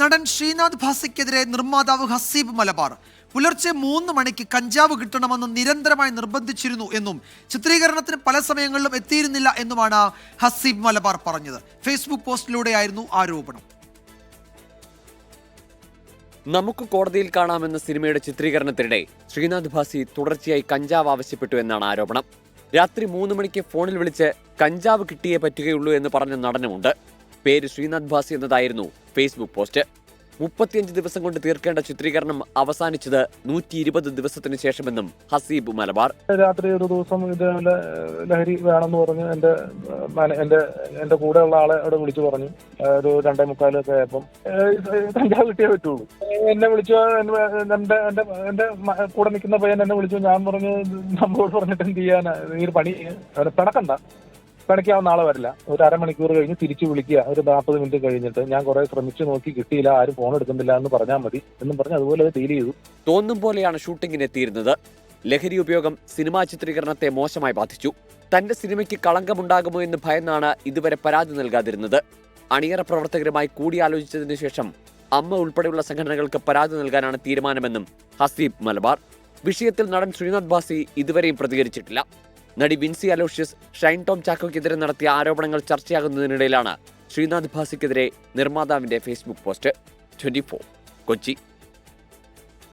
നടൻ ശ്രീനാഥ് ഭാസിക്കെതിരെ നിർമ്മാതാവ് ഹസീബ് മലബാർ. പുലർച്ചെ മൂന്ന് മണിക്ക് കഞ്ചാവ് കിട്ടണമെന്ന് നിരന്തരമായി നിർബന്ധിച്ചിരുന്നു എന്നും ചിത്രീകരണത്തിന് പല സമയങ്ങളിലും എത്തിയിരുന്നില്ല എന്നുമാണ് ഹസീബ് മലബാർ പറഞ്ഞത്. ഫേസ്ബുക്ക് പോസ്റ്റിലൂടെയായിരുന്നു ആരോപണം. നമുക്ക് കോടതിയിൽ കാണാമെന്ന സിനിമയുടെ ചിത്രീകരണത്തിനിടെ ശ്രീനാഥ് ഭാസി തുടർച്ചയായി കഞ്ചാവ് ആവശ്യപ്പെട്ടു എന്നാണ് ആരോപണം. രാത്രി മൂന്ന് മണിക്ക് ഫോണിൽ വിളിച്ച് കഞ്ചാവ് കിട്ടിയേ പറ്റുകയുള്ളൂ എന്ന് പറഞ്ഞ നടനുമുണ്ട്. പേര് ശ്രീനാഥ് ഭാസി എന്നതായിരുന്നു ഫേസ്ബുക്ക് പോസ്റ്റ്. മുപ്പത്തിയഞ്ച് ദിവസം കൊണ്ട് തീർക്കേണ്ട ചിത്രീകരണം അവസാനിച്ചത് നൂറ്റി ഇരുപത് ദിവസത്തിന് ശേഷമെന്നും ഹസീബ് മലബാർ. രാത്രി ഒരു ദിവസം ഇതേപോലെ ലഹരി വേണമെന്ന് പറഞ്ഞ് എന്റെ എന്റെ എന്റെ കൂടെ ഉള്ള ആളെ അവിടെ വിളിച്ചു പറഞ്ഞു. ഒരു രണ്ടേ മുക്കാലൊക്കെ ആയപ്പം. കഞ്ചാവ് കിട്ടിയേ പറ്റുള്ളൂ. എന്നെ വിളിച്ചു എന്റെ എന്റെ എന്റെ കൂടെ നിൽക്കുന്ന പയ്യൻ എന്നെ വിളിച്ചു. ഞാൻ പറഞ്ഞു നമ്മളോട് പറഞ്ഞിട്ട് എന്ത് ചെയ്യാനാ? ഈ പണി പിണക്കണ്ട. പിണയ്ക്കാവുന്ന നാളെ വരില്ല. ഒരു അരമണിക്കൂർ കഴിഞ്ഞ് തിരിച്ചു വിളിക്കുക. ഒരു നാൽപ്പത് മിനിറ്റ് കഴിഞ്ഞിട്ട് ഞാൻ കുറെ ശ്രമിച്ചു നോക്കി കിട്ടിയില്ല ആരും ഫോൺ എടുക്കുന്നില്ല എന്ന് പറഞ്ഞാൽ മതി എന്നും പറഞ്ഞ് അതുപോലെ അത് ഡീൽ ചെയ്തു. തോന്നും പോലെയാണ് ഷൂട്ടിങ്ങിന് എത്തിയിരുന്നത്. ലഹരി ഉപയോഗം സിനിമാ ചിത്രീകരണത്തെ മോശമായി ബാധിച്ചു. തന്റെ സിനിമയ്ക്ക് കളങ്കമുണ്ടാകുമോ എന്ന് ഭയന്നാണ് ഇതുവരെ പരാതി നൽകാതിരുന്നത്. അണിയറ പ്രവർത്തകരുമായി കൂടിയാലോചിച്ചതിനു ശേഷം അമ്മ ഉൾപ്പെടെയുള്ള സംഘടനകൾക്ക് പരാതി നൽകാനാണ് തീരുമാനമെന്നും ഹസീബ് മലബാർ. വിഷയത്തിൽ നടൻ ശ്രീനാഥ് ബാസി ഇതുവരെയും പ്രതികരിച്ചിട്ടില്ല. നടി ബിൻസി അലോഷ്യസ് ഷൈൻ ടോം ചാക്കോയ്ക്കെതിരെ നടത്തിയ ആരോപണങ്ങൾ ചർച്ചയാകുന്നതിനിടയിലാണ് ശ്രീനാഥ് ഭാസിക്കെതിരെ നിർമ്മാതാവിന്റെ ഫേസ്ബുക്ക് പോസ്റ്റ്. ട്വന്റി കൊച്ചി.